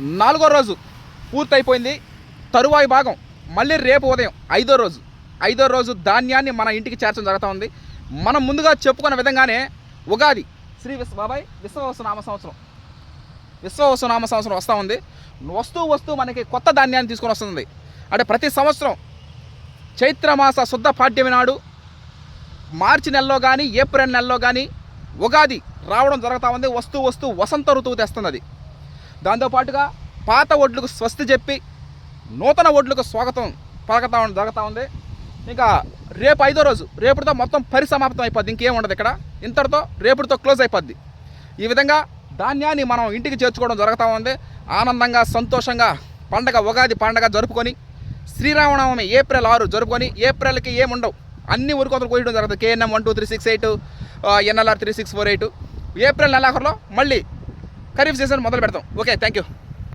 నాలుగో రోజు పూర్తయిపోయింది. తరువాయి భాగం మళ్ళీ రేపు ఉదయం ఐదో రోజు. ఐదో రోజు ధాన్యాన్ని మన ఇంటికి చేర్చడం జరుగుతూ ఉంది. మనం ముందుగా చెప్పుకున్న విధంగానే ఉగాది శ్రీ విశ్వ బాబాయ్ విశ్వవసనామ సంవత్సరం. విశ్వవసనామ సంవత్సరం వస్తూ ఉంది. వస్తూ వస్తూ మనకి కొత్త ధాన్యాన్ని తీసుకొని వస్తుంది. అంటే ప్రతి సంవత్సరం చైత్రమాస శుద్ధ పాఠ్యమి నాడు మార్చి నెలలో కానీ ఏప్రిల్ నెలలో కానీ ఉగాది రావడం జరుగుతూ ఉంది. వస్తూ వస్తూ వసంత ఋతువు తెస్తుంది అది దాంతోపాటుగా పాత ఒడ్లకు స్వస్తి చెప్పి నూతన ఒడ్లకు స్వాగతం పలకతా జరుగుతూ ఉంది. ఇంకా రేపు ఐదో రోజు రేపుతో మొత్తం పరిసమాప్తం అయిపోద్ది. ఇంకేం ఉండదు ఇక్కడ. ఇంతటితో రేపుతో క్లోజ్ అయిపోద్ది. ఈ విధంగా ధాన్యాన్ని మనం ఇంటికి చేర్చుకోవడం జరుగుతూ ఉంది. ఆనందంగా సంతోషంగా పండగ ఉగాది పండగ జరుపుకొని శ్రీరామనవమి ఏప్రిల్ ఆరు జరుపుకొని ఏప్రిల్కి ఏముండవు అన్ని ఊరికొతలు కోయడం జరుగుతుంది. KNM one two three six eight NLR three six four eight. April నెలాఖరులో మళ్ళీ ఖరీఫ్ సీజన్ మొదలు పెడతాం. Okay thank you